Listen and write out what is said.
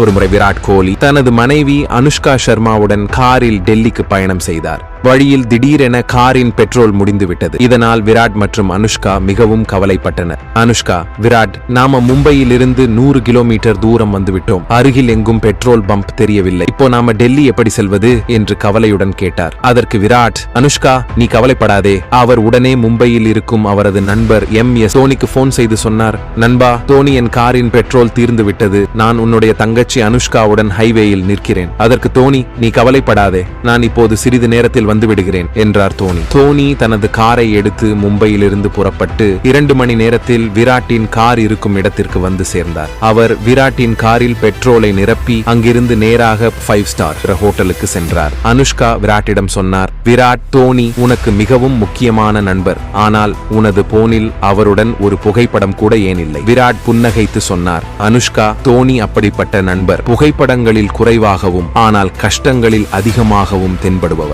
ஒருமுறை விராட் கோலி தனது மனைவி அனுஷ்கா சர்மாவுடன் காரில் டெல்லிக்கு பயணம் செய்தார். வழியில் திடீரென காரின் பெட்ரோல் முடிந்துவிட்டது. இதனால் விராட் மற்றும் அனுஷ்கா மிகவும் கவலைப்பட்டனர். அனுஷ்கா விராட் நாம மும்பையில் இருந்து நூறு கிலோமீட்டர் தூரம் வந்துவிட்டோம். அருகில் எங்கும் பெட்ரோல் பம்ப் தெரியவில்லை. இப்போ நாம டெல்லி எப்படி செல்வது? என்று கவலையுடன் கேட்டார். அதற்கு விராட் அனுஷ்கா நீ கவலைப்படாதே. அவர் உடனே மும்பையில் இருக்கும் அவரது நண்பர் எம். எஸ். தோனிக்கு போன் செய்து சொன்னார். நண்பா தோனி என் காரின் பெட்ரோல் தீர்ந்து விட்டது நான் உன்னுடைய தங்கச்சி அனுஷ்காவுடன் ஹைவேயில் நிற்கிறேன். அதற்கு தோனி நீ கவலைப்படாதே. நான் இப்போது சிறிது நேரத்தில் வந்து விடுகிறேன் என்றார் தோனி. தோனி தனது காரை எடுத்து மும்பையிலிருந்து புறப்பட்டு இரண்டு மணி நேரத்தில் விராட்டின் கார் இருக்கும் இடத்திற்கு வந்து சேர்ந்தார். அவர் விராட்டின் காரில் பெட்ரோலை நிரப்பி அங்கிருந்து நேராக ஃபைவ் ஸ்டார் ஹோட்டலுக்கு சென்றார். அனுஷ்கா விராட்டிடம் சொன்னார் விராட் தோனி உனக்கு மிகவும் முக்கியமான நண்பர். ஆனால் உனது போனில் அவருடன் ஒரு புகைப்படம் கூட ஏனில்லை. விராட் புன்னகைத்து சொன்னார் அனுஷ்கா தோனி அப்படிப்பட்ட நண்பர். புகைப்படங்களில் குறைவாகவும் ஆனால் கஷ்டங்களில் அதிகமாகவும் தென்படுபவர்.